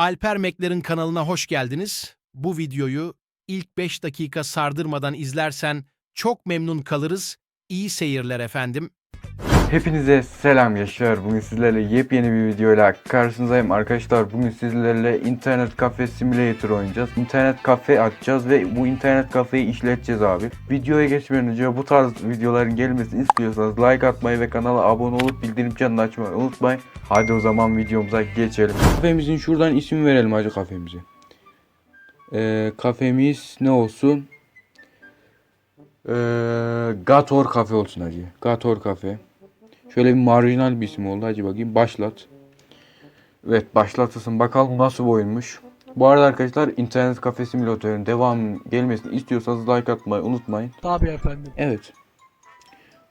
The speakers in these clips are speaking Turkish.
Alper Mekler'in kanalına hoş geldiniz. Bu videoyu ilk 5 dakika sardırmadan izlersen çok memnun kalırız. İyi seyirler efendim. Hepinize selam gençler. Bugün sizlerle yepyeni bir videoyla karşınızdayım arkadaşlar. Bugün sizlerle internet kafe simulator oynayacağız. İnternet kafe açacağız ve bu internet kafeyi işleteceğiz abi. Videoya geçmeden önce bu tarz videoların gelmesini istiyorsanız like atmayı ve kanala abone olup bildirim çanını açmayı unutmayın. Hadi o zaman videomuza geçelim. Kafemizin şuradan isim verelim hacı kafemize. Ee, kafemiz ne olsun? Ee, Gator kafe olsun hacı. Gator kafe. Şöyle bir marjinal bir isim oldu. Hadi bakayım başlat. Evet başlatırsın. Bakalım nasıl bir oyunmuş. Bu arada arkadaşlar internet kafe simülatörünün devam gelmesini istiyorsanız like atmayı unutmayın. Tabii efendim. Evet.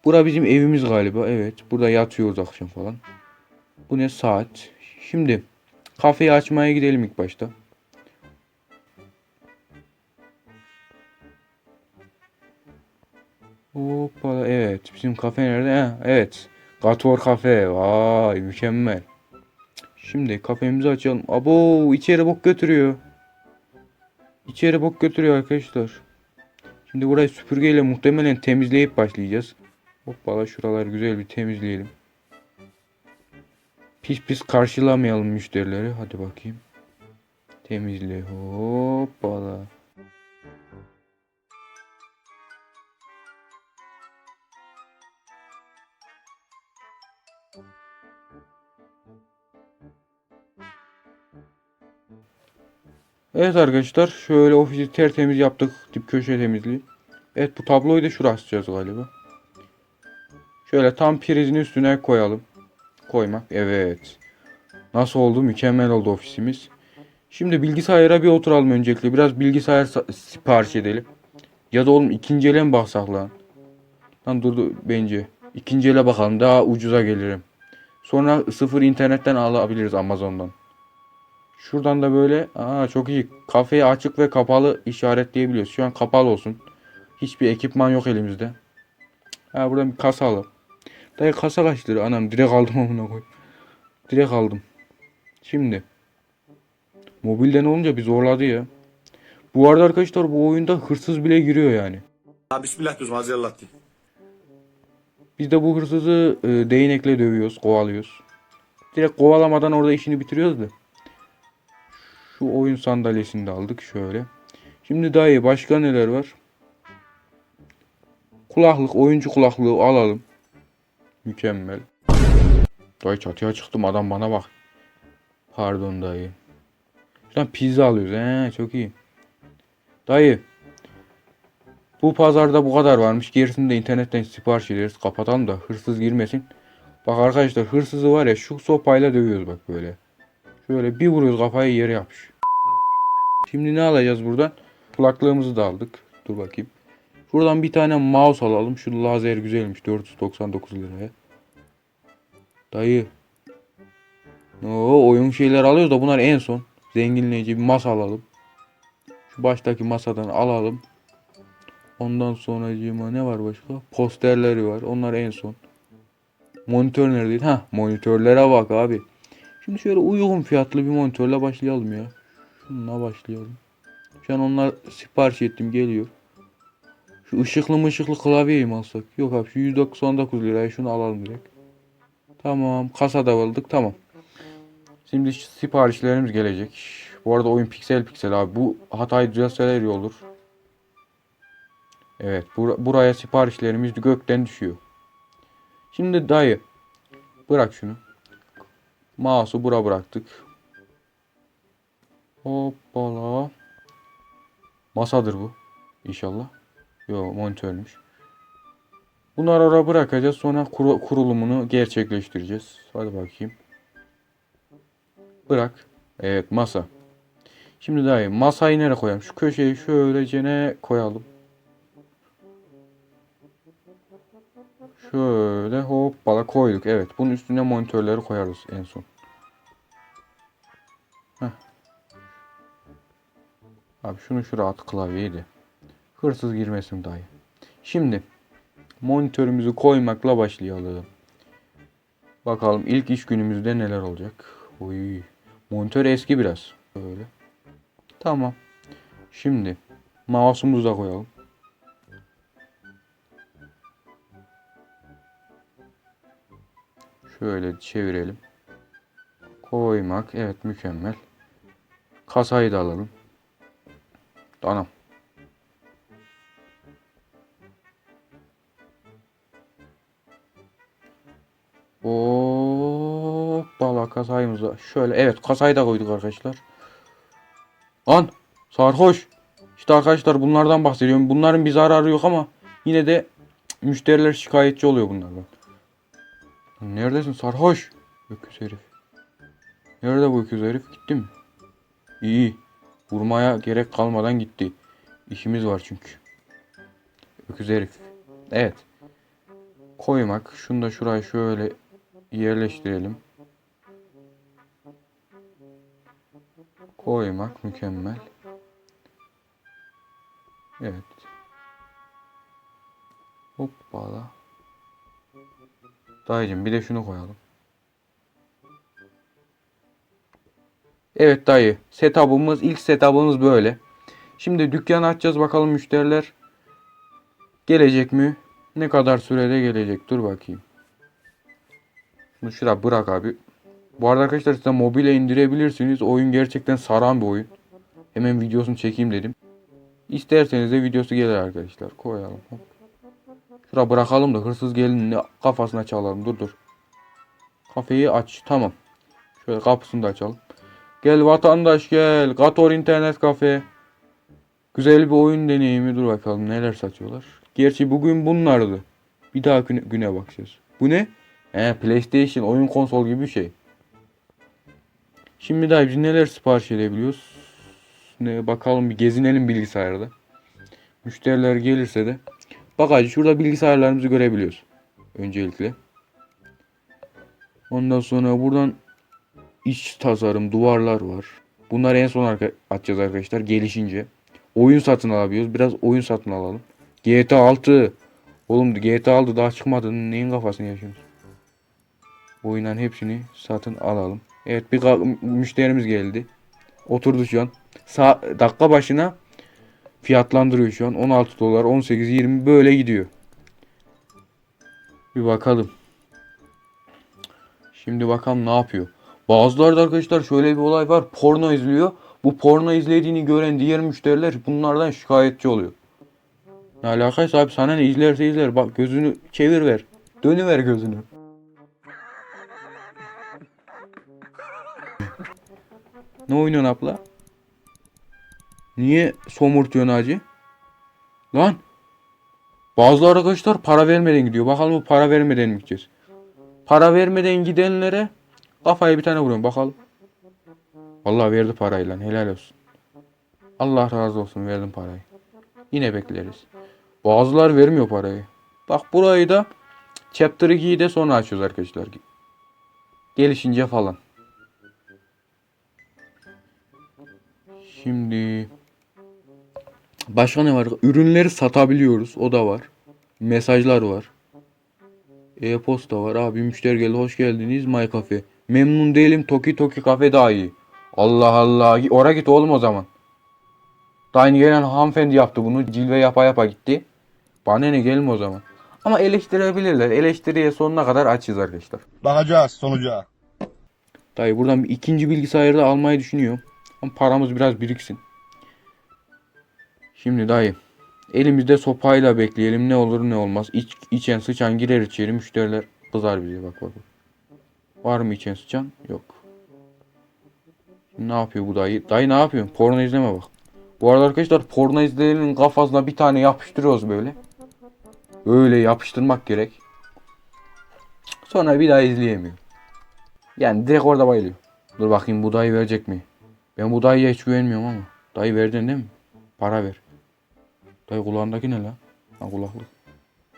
Bura bizim evimiz galiba. Evet. Burada yatıyoruz akşam falan. Bu ne saat? Şimdi kafeyi açmaya gidelim ilk başta. Hoppa evet bizim kafe nerede? Ha, evet. Gator kafe. Vay mükemmel. Şimdi kafemizi açalım. Abo içeri bok götürüyor. İçeri bok götürüyor arkadaşlar. Şimdi burayı süpürgeyle muhtemelen temizleyip başlayacağız. Hoppala şuralar güzel bir temizleyelim. Pis pis karşılamayalım müşterileri. Hadi bakayım. Temizle. Hoppala. Evet arkadaşlar şöyle ofisi tertemiz yaptık. Dip köşe temizliği. Evet bu tabloyu da şuraya asacağız galiba. Şöyle tam prizin üstüne koyalım. Koymak. Evet. Nasıl oldu? Mükemmel oldu ofisimiz. Şimdi bilgisayara bir oturalım öncelikle. Biraz bilgisayar sa- sipariş edelim. Ya da oğlum ikinci ele mi baksak lan? Lan durdu bence. İkinci ele bakalım. Daha ucuza gelirim. Sonra sıfır internetten alabiliriz Amazon'dan. Şuradan da böyle aa çok iyi. Kafeyi açık ve kapalı işaretleyebiliyoruz. Şu an kapalı olsun. Hiçbir ekipman yok elimizde. Ha buradan bir kasa alalım. Dayı kasa kaç lira? Anam direkt aldım amına koy. Direkt aldım. Şimdi. Mobilden olunca bir zorladı ya. Bu arada arkadaşlar bu oyunda hırsız bile giriyor yani. Ha bismillah Hazreti diye. Biz de bu hırsızı e, değnekle dövüyoruz, kovalıyoruz. Direkt kovalamadan orada işini bitiriyoruz da. Şu oyun sandalyesini de aldık şöyle. Şimdi daha iyi. Başka neler var? Kulaklık, oyuncu kulaklığı alalım. Mükemmel. Dayı çatıya çıktım adam bana bak. Pardon dayı. Şuradan pizza alıyoruz. He, çok iyi. Dayı. Bu pazarda bu kadar varmış. Gerisini de internetten sipariş ederiz. Kapatalım da hırsız girmesin. Bak arkadaşlar hırsızı var ya şu sopayla dövüyoruz bak böyle. Şöyle bir vuruyoruz kafayı yere yapış. Şimdi ne alacağız buradan? Kulaklığımızı da aldık. Dur bakayım. Şuradan bir tane mouse alalım. Şu lazer güzelmiş. 499 liraya. Dayı. Oo, oyun şeyler alıyoruz da bunlar en son. Zenginleyici bir masa alalım. Şu baştaki masadan alalım. Ondan sonra ne var başka? Posterleri var. Onlar en son. Monitör neredeydi? Ha, monitörlere bak abi. Şimdi şöyle uygun fiyatlı bir monitörle başlayalım ya. Şununla başlayalım. Şu an onlar sipariş ettim geliyor. Şu ışıklı mı ışıklı klavyeyi mi alsak? Yok abi şu 199 liraya şunu alalım direkt. Tamam kasada aldık tamam. Şimdi siparişlerimiz gelecek. Bu arada oyun piksel piksel abi. Bu hatayı düzelseler iyi olur. Evet bur- buraya siparişlerimiz gökten düşüyor. Şimdi dayı bırak şunu. Mouse'u bura bıraktık. Hoppala. Masadır bu. İnşallah. Yo monitörmüş. Bunları oraya bırakacağız. Sonra kuru- kurulumunu gerçekleştireceğiz. Hadi bakayım. Bırak. Evet masa. Şimdi daha iyi. Masayı nereye koyalım? Şu köşeyi şöylece ne koyalım. Şöyle hoppala koyduk. Evet. Bunun üstüne monitörleri koyarız en son. Heh. Abi şunu şuraya at klavyeyi de. Hırsız girmesin dayı. Şimdi monitörümüzü koymakla başlayalım. Bakalım ilk iş günümüzde neler olacak. Oy. Monitör eski biraz. Şöyle. Tamam. Şimdi mouse'umuzu da koyalım. Şöyle çevirelim. Koymak. Evet mükemmel. Kasayı da alalım. Tamam. Hoppala kasayımıza. Şöyle evet kasayı da koyduk arkadaşlar. Lan sarhoş. İşte arkadaşlar bunlardan bahsediyorum. Bunların bir zararı yok ama yine de müşteriler şikayetçi oluyor bunlardan. Neredesin sarhoş? Öküz herif. Nerede bu öküz herif? Gitti mi? İyi. Vurmaya gerek kalmadan gitti. İşimiz var çünkü. Öküz herif. Evet. Koymak. Şunu da şuraya şöyle yerleştirelim. Koymak mükemmel. Evet. Hoppala. Dayıcım bir de şunu koyalım. Evet dayı. Setup'ımız ilk setup'ımız böyle. Şimdi dükkanı açacağız bakalım müşteriler gelecek mi? Ne kadar sürede gelecek? Dur bakayım. Bunu şuraya bırak abi. Bu arada arkadaşlar size mobile indirebilirsiniz. Oyun gerçekten saran bir oyun. Hemen videosunu çekeyim dedim. İsterseniz de videosu gelir arkadaşlar. Koyalım. Hop. Şuraya bırakalım da hırsız gelin kafasına çalalım. Dur dur. Kafeyi aç. Tamam. Şöyle kapısını da açalım. Gel vatandaş gel. Gator internet kafe. Güzel bir oyun deneyimi. Dur bakalım neler satıyorlar. Gerçi bugün bunlardı. Bir daha güne, güne bakacağız. Bu ne? He, PlayStation oyun konsol gibi bir şey. Şimdi daha biz neler sipariş edebiliyoruz? Ne bakalım bir gezinelim bilgisayarda. Müşteriler gelirse de bagajı şurada bilgisayarlarımızı görebiliyoruz. Öncelikle. Ondan sonra buradan iç tasarım duvarlar var. Bunları en son arka açacağız arkadaşlar gelişince. Oyun satın alabiliyoruz. Biraz oyun satın alalım. GTA 6. Oğlum GTA 6 daha çıkmadı. Neyin kafasını yaşıyorsunuz? Oyunların hepsini satın alalım. Evet bir müşterimiz geldi. Oturdu şu an. Sa dakika başına fiyatlandırıyor şu an. 16 dolar, 18, 20 böyle gidiyor. Bir bakalım. Şimdi bakalım ne yapıyor. Bazıları da arkadaşlar şöyle bir olay var. Porno izliyor. Bu porno izlediğini gören diğer müşteriler bunlardan şikayetçi oluyor. Ne alakaysa abi sana ne izlerse izler. Bak gözünü çevir ver. Dönüver gözünü. Ne oynuyorsun abla? Niye somurtuyorsun hacı? Lan. Bazı arkadaşlar para vermeden gidiyor. Bakalım bu para vermeden mi gideceğiz? Para vermeden gidenlere kafaya bir tane vuruyorum. Bakalım. Vallahi verdi parayı lan. Helal olsun. Allah razı olsun verdim parayı. Yine bekleriz. Bazılar vermiyor parayı. Bak burayı da Chapter 2'yi de sonra açıyoruz arkadaşlar. Gelişince falan. Şimdi başka ne var? Ürünleri satabiliyoruz. O da var. Mesajlar var. E-posta var. Abi müşteri geldi. Hoş geldiniz. My Cafe. Memnun değilim. Toki Toki Cafe daha iyi. Allah Allah. Oraya git oğlum o zaman. Daha yeni gelen hanımefendi yaptı bunu. Cilve yapa yapa gitti. Bana ne gelme o zaman. Ama eleştirebilirler. Eleştiriye sonuna kadar açız arkadaşlar. Bakacağız sonuca. Dayı buradan bir ikinci bilgisayarı da almayı düşünüyorum. Ama paramız biraz biriksin. Şimdi dayı. Elimizde sopayla bekleyelim. Ne olur ne olmaz. İç, içen sıçan girer içeri. Müşteriler kızar bize. Bak bak. Var mı içen sıçan? Yok. Şimdi ne yapıyor bu dayı? Dayı ne yapıyor? Porno izleme bak. Bu arada arkadaşlar porno izleyenin kafasına bir tane yapıştırıyoruz böyle. Öyle yapıştırmak gerek. Sonra bir daha izleyemiyor. Yani direkt orada bayılıyor. Dur bakayım bu dayı verecek mi? Ben bu dayıya hiç güvenmiyorum ama. Dayı verdin değil mi? Para ver. Dayı kulağındaki ne lan? Ha kulaklık.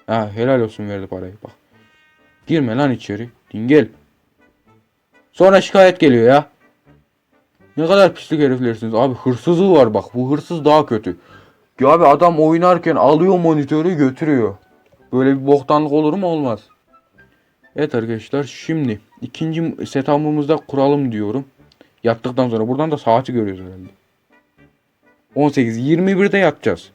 Ha helal olsun verdi parayı bak. Girme lan içeri. Dingel. Sonra şikayet geliyor ya. Ne kadar pislik heriflersiniz. Abi hırsızı var bak. Bu hırsız daha kötü. Ya abi adam oynarken alıyor monitörü götürüyor. Böyle bir boktanlık olur mu? Olmaz. Evet arkadaşlar şimdi ikinci setup'ımızda kuralım diyorum. Yattıktan sonra buradan da saati görüyoruz herhalde. 18 21'de yatacağız.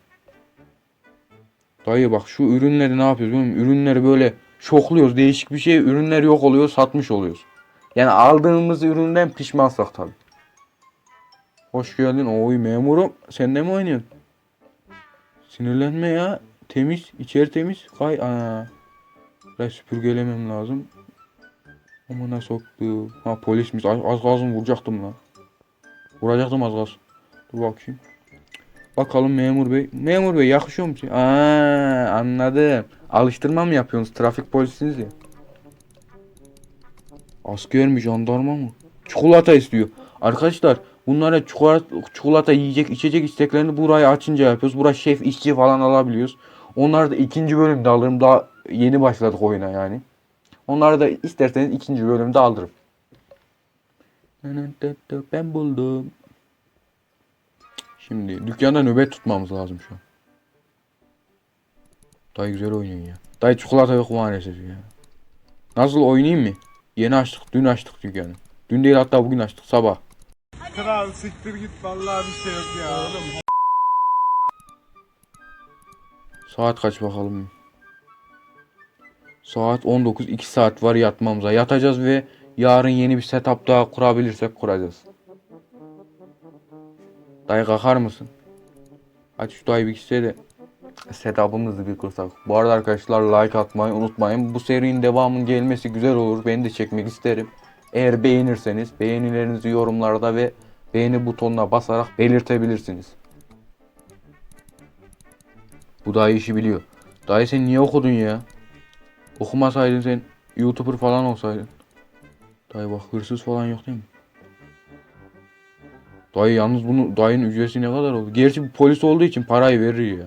Dayı bak şu ürünleri ne yapıyoruz? biliyor musun? Ürünleri böyle şokluyoruz. Değişik bir şey. Ürünler yok oluyor. Satmış oluyoruz. Yani aldığımız üründen pişmansak tabii. Hoş geldin. Oy memurum. Sen de mi oynuyorsun? Sinirlenme ya. Temiz. içeri temiz. Kay. Aa. Ben süpürgelemem lazım. Amına soktu. Ha polismiş. Az, az kalsın vuracaktım lan. Vuracaktım az kalsın. Dur bakayım. Bakalım memur bey. Memur bey yakışıyor mu? size? Aa anladım. Alıştırma mı yapıyorsunuz? Trafik polisiniz ya. Asker mi jandarma mı? Çikolata istiyor. Arkadaşlar bunlara çikolata, çikolata yiyecek içecek isteklerini burayı açınca yapıyoruz. Buraya şef işçi falan alabiliyoruz. Onları da ikinci bölümde alırım. Daha yeni başladık oyuna yani. Onları da isterseniz ikinci bölümde alırım. Ben buldum. Şimdi dükkanda nöbet tutmamız lazım şu an. Dayı güzel oynuyorsun ya. Dayı çikolata yok maalesef ya. Nasıl oynayayım mı? Yeni açtık. Dün açtık dükkanı. Dün değil hatta bugün açtık sabah. Kral siktir git vallahi bir şey yok ya. Saat kaç bakalım. Saat 19. 2 saat var yatmamıza. Yatacağız ve yarın yeni bir setup daha kurabilirsek kuracağız. Dayı kalkar mısın? Hadi şu dayı bir gitse de setup'ımızı bir kursak. Bu arada arkadaşlar like atmayı unutmayın. Bu serinin devamının gelmesi güzel olur. Ben de çekmek isterim. Eğer beğenirseniz beğenilerinizi yorumlarda ve beğeni butonuna basarak belirtebilirsiniz. Bu dayı işi biliyor. Dayı sen niye okudun ya? Okumasaydın sen YouTuber falan olsaydın. Dayı bak hırsız falan yok değil mi? Dayı yalnız bunu dayının ücreti ne kadar oldu? Gerçi bir polis olduğu için parayı verir ya.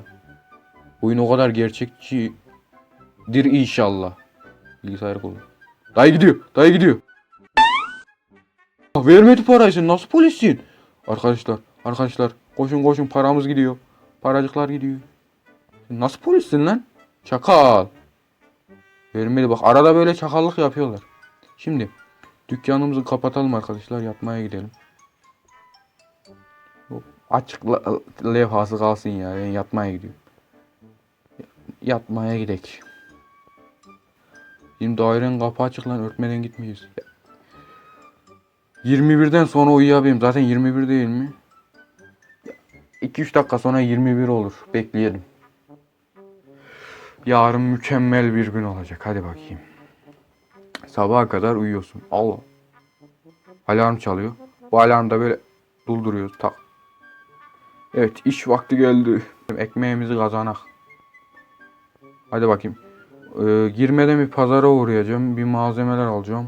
Oyun o kadar gerçekçidir inşallah. Bilgisayar kolu. Dayı gidiyor. Dayı gidiyor. Ah, Vermedi parayı sen nasıl polissin? Arkadaşlar, arkadaşlar koşun koşun paramız gidiyor. Paracıklar gidiyor. Sen nasıl polissin lan? Çakal. Vermedi bak arada böyle çakallık yapıyorlar. Şimdi dükkanımızı kapatalım arkadaşlar yatmaya gidelim. Açık levhası kalsın ya ben yatmaya gidiyorum. Yatmaya gidek. Şimdi dairenin kapı açık lan örtmeden gitmeyiz. 21'den sonra uyuyabilirim. Zaten 21 değil mi? 2-3 dakika sonra 21 olur. Bekleyelim. Yarın mükemmel bir gün olacak. Hadi bakayım. Sabaha kadar uyuyorsun. Allah. Alarm çalıyor. Bu alarm da böyle dolduruyoruz. Tak. Evet iş vakti geldi. Ekmeğimizi kazanak. Hadi bakayım. Ee, girmeden bir pazara uğrayacağım. Bir malzemeler alacağım.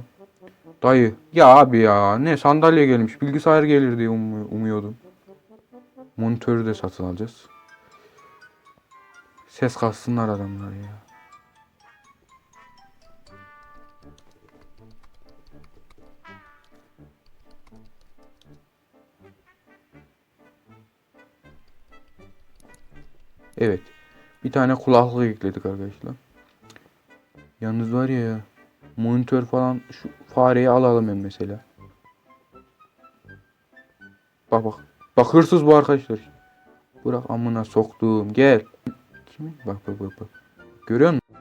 Dayı. Ya abi ya. Ne sandalye gelmiş. Bilgisayar gelir diye umu- umuyordum. Monitörü de satın alacağız. Ses kassınlar adamlar ya. Evet. Bir tane kulaklık ekledik arkadaşlar. Yalnız var ya monitör falan şu fareyi alalım ben mesela. Bak bak. Bak hırsız bu arkadaşlar. Bırak amına soktuğum gel. Kimi? Bak bak bak bak. Görüyor musun?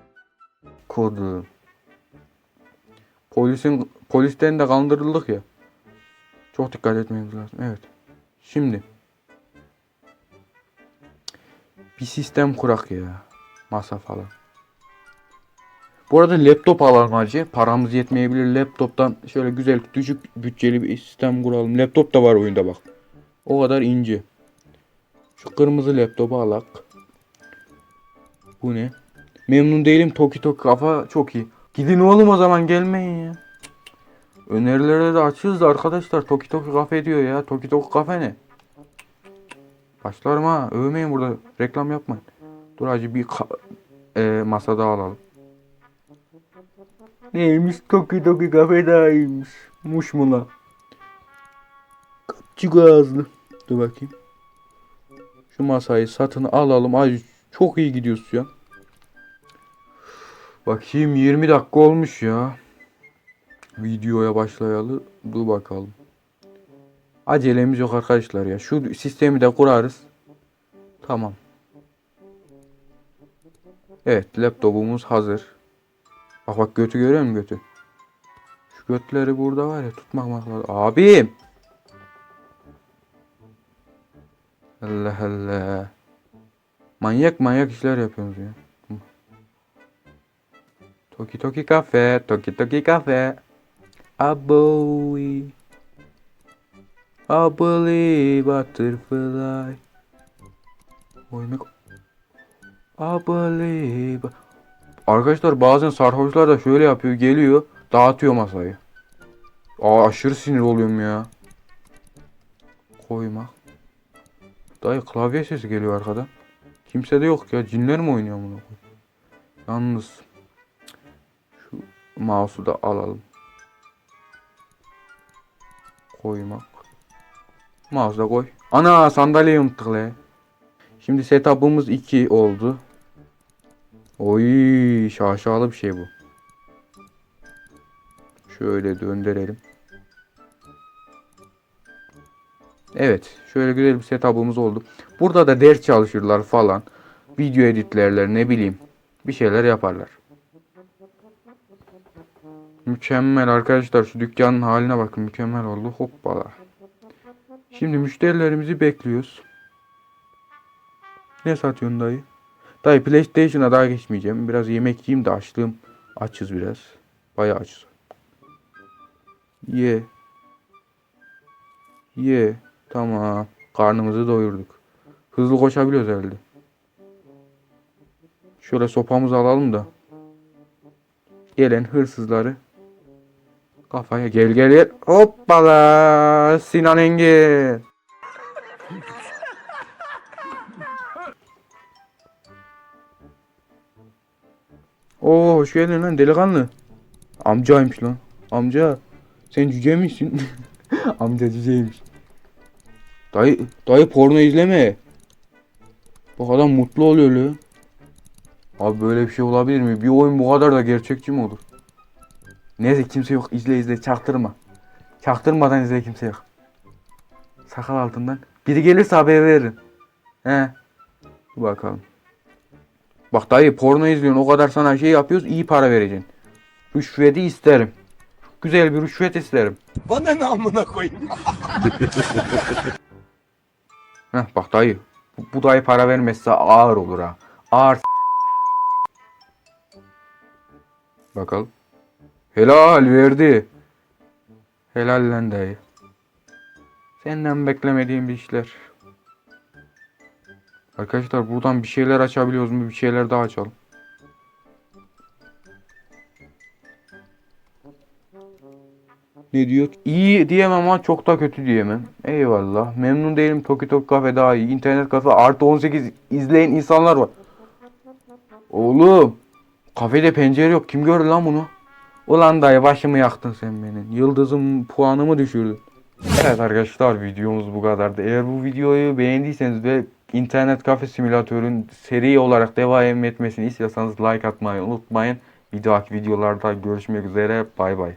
Kodu. Polisin polisten de kandırıldık ya. Çok dikkat etmemiz lazım. Evet. Şimdi bir sistem kurak ya. Masa falan. Bu arada laptop alalım acı. Paramız yetmeyebilir. Laptoptan şöyle güzel düşük bütçeli bir sistem kuralım. Laptop da var oyunda bak. O kadar ince. Şu kırmızı laptopu alak. Bu ne? Memnun değilim. Toki Toki kafa çok iyi. Gidin oğlum o zaman gelmeyin ya. Önerilerde de açığız da arkadaşlar. Toki Toki kafe diyor ya. Toki Toki kafe ne? Başlarım ha. Övmeyin burada. Reklam yapmayın. Dur acı bir e, masada alalım. Neymiş Toki Toki kafe daha iyiymiş. Muş mu la? Kapçık ağızlı. Dur bakayım. Şu masayı satın alalım. Ay çok iyi gidiyoruz ya. Bakayım 20 dakika olmuş ya. Videoya başlayalı. Dur bakalım. Acelemiz yok arkadaşlar ya. Şu sistemi de kurarız. Tamam. Evet laptopumuz hazır. Bak bak götü görüyor musun götü? Şu götleri burada var ya tutmak lazım. Abim. Allah Allah. Manyak manyak işler yapıyorsunuz ya. Toki Toki kafe, Toki Toki kafe. Aboy. I believe butterfly. Oynak. I believe. Arkadaşlar bazen sarhoşlar da şöyle yapıyor. Geliyor. Dağıtıyor masayı. Aa aşırı sinir oluyorum ya. Koymak. Dayı klavye sesi geliyor arkadan. Kimse de yok ya. Cinler mi oynuyor bunu? Yalnız. Şu mouse'u da alalım. Koymak. Mouse da koy. Ana sandalyeyi unuttuk le. Şimdi setup'ımız 2 oldu. Oy şaşalı bir şey bu. Şöyle döndürelim. Evet. Şöyle güzel bir setup'ımız oldu. Burada da ders çalışırlar falan. Video editlerler ne bileyim. Bir şeyler yaparlar. Mükemmel arkadaşlar. Şu dükkanın haline bakın. Mükemmel oldu. Hoppala. Şimdi müşterilerimizi bekliyoruz. Ne satıyorsun dayı? Dayı PlayStation'a daha geçmeyeceğim. Biraz yemek yiyeyim de açlığım. Açız biraz. Bayağı açız. Ye. Ye. Tamam. Karnımızı doyurduk. Hızlı koşabiliyoruz herhalde. Şöyle sopamızı alalım da. Gelen hırsızları kafaya gel gel gel. Hoppala. Sinan Engin. Oo hoş geldin lan delikanlı. Amcaymış lan. Amca sen cüce misin? Amca cüceymiş. Dayı, dayı porno izleme. Bak adam mutlu oluyor lan. Abi böyle bir şey olabilir mi? Bir oyun bu kadar da gerçekçi mi olur? Neyse kimse yok. İzle izle çaktırma. Çaktırmadan izle kimse yok. Sakal altından. Biri gelirse haber veririm. He. Bakalım. Bak dayı porno izliyorsun o kadar sana şey yapıyoruz iyi para vereceksin. Rüşveti isterim. Güzel bir rüşvet isterim. Bana ne amına koyayım? Heh bak dayı. Bu, bu dayı para vermezse ağır olur ha. Ağır. Bakalım. Helal verdi. Helal lan dayı. Senden beklemediğim bir işler. Arkadaşlar buradan bir şeyler açabiliyoruz mu? Bir şeyler daha açalım. Ne diyor? İyi diyemem ama çok da kötü diyemem. Eyvallah. Memnun değilim. Toki Toki Kafe daha iyi. İnternet kafe artı 18 izleyen insanlar var. Oğlum. Kafede pencere yok. Kim gördü lan bunu? Ulan dayı başımı yaktın sen benim. Yıldızım puanımı düşürdün. Evet arkadaşlar videomuz bu kadardı. Eğer bu videoyu beğendiyseniz ve internet kafe simülatörün seri olarak devam etmesini istiyorsanız like atmayı unutmayın. Bir dahaki videolarda görüşmek üzere. Bay bay.